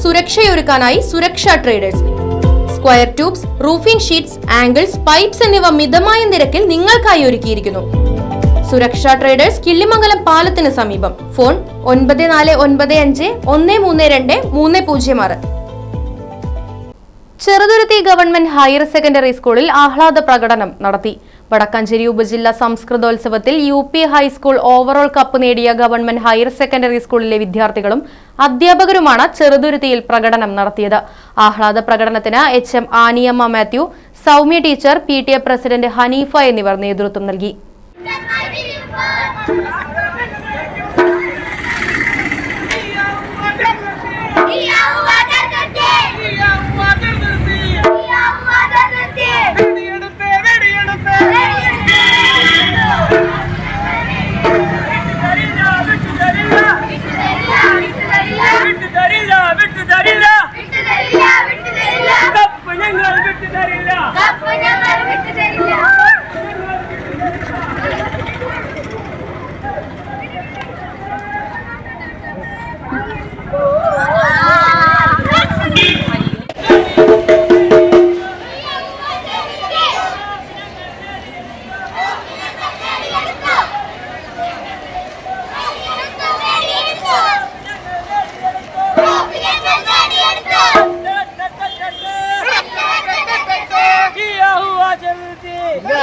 സുരക്ഷയൊരുക്കാനായി Suraksha traders square tubes roofing sheets angles pipes എന്നിവ മിതമായ നിരക്കിൽ നിങ്ങൾക്കായി ഒരുക്കിയിരിക്കുന്നു. സുരക്ഷാ ട്രേഡേഴ്സ് കിള്ളിമംഗലം പാലത്തിന് സമീപം. ഫോൺ ഒൻപത് നാല് ഒൻപത് അഞ്ച് ഒന്ന് മൂന്ന് രണ്ട് മൂന്ന് പൂജ്യം ആറ്. ചെറുതുരുത്തി ഗവൺമെന്റ് ഹയർ സെക്കൻഡറി സ്കൂളിൽ ആഹ്ലാദ പ്രകടനം നടത്തി. വടക്കാഞ്ചേരി ഉപജില്ലാ സംസ്കൃതോത്സവത്തിൽ U P high school overall cup നേടിയ ഗവൺമെന്റ് ഹയർ സെക്കൻഡറി സ്കൂളിലെ വിദ്യാർത്ഥികളും അധ്യാപകരുമാണ് ചെറുതുരുത്തിയിൽ പ്രകടനം നടത്തിയത്. ആഹ്ലാദ പ്രകടനത്തിന് H M Aniyamma Mathew Soumya teacher P T A president Haneefa എന്നിവർ നേതൃത്വം നൽകി. வெற்றி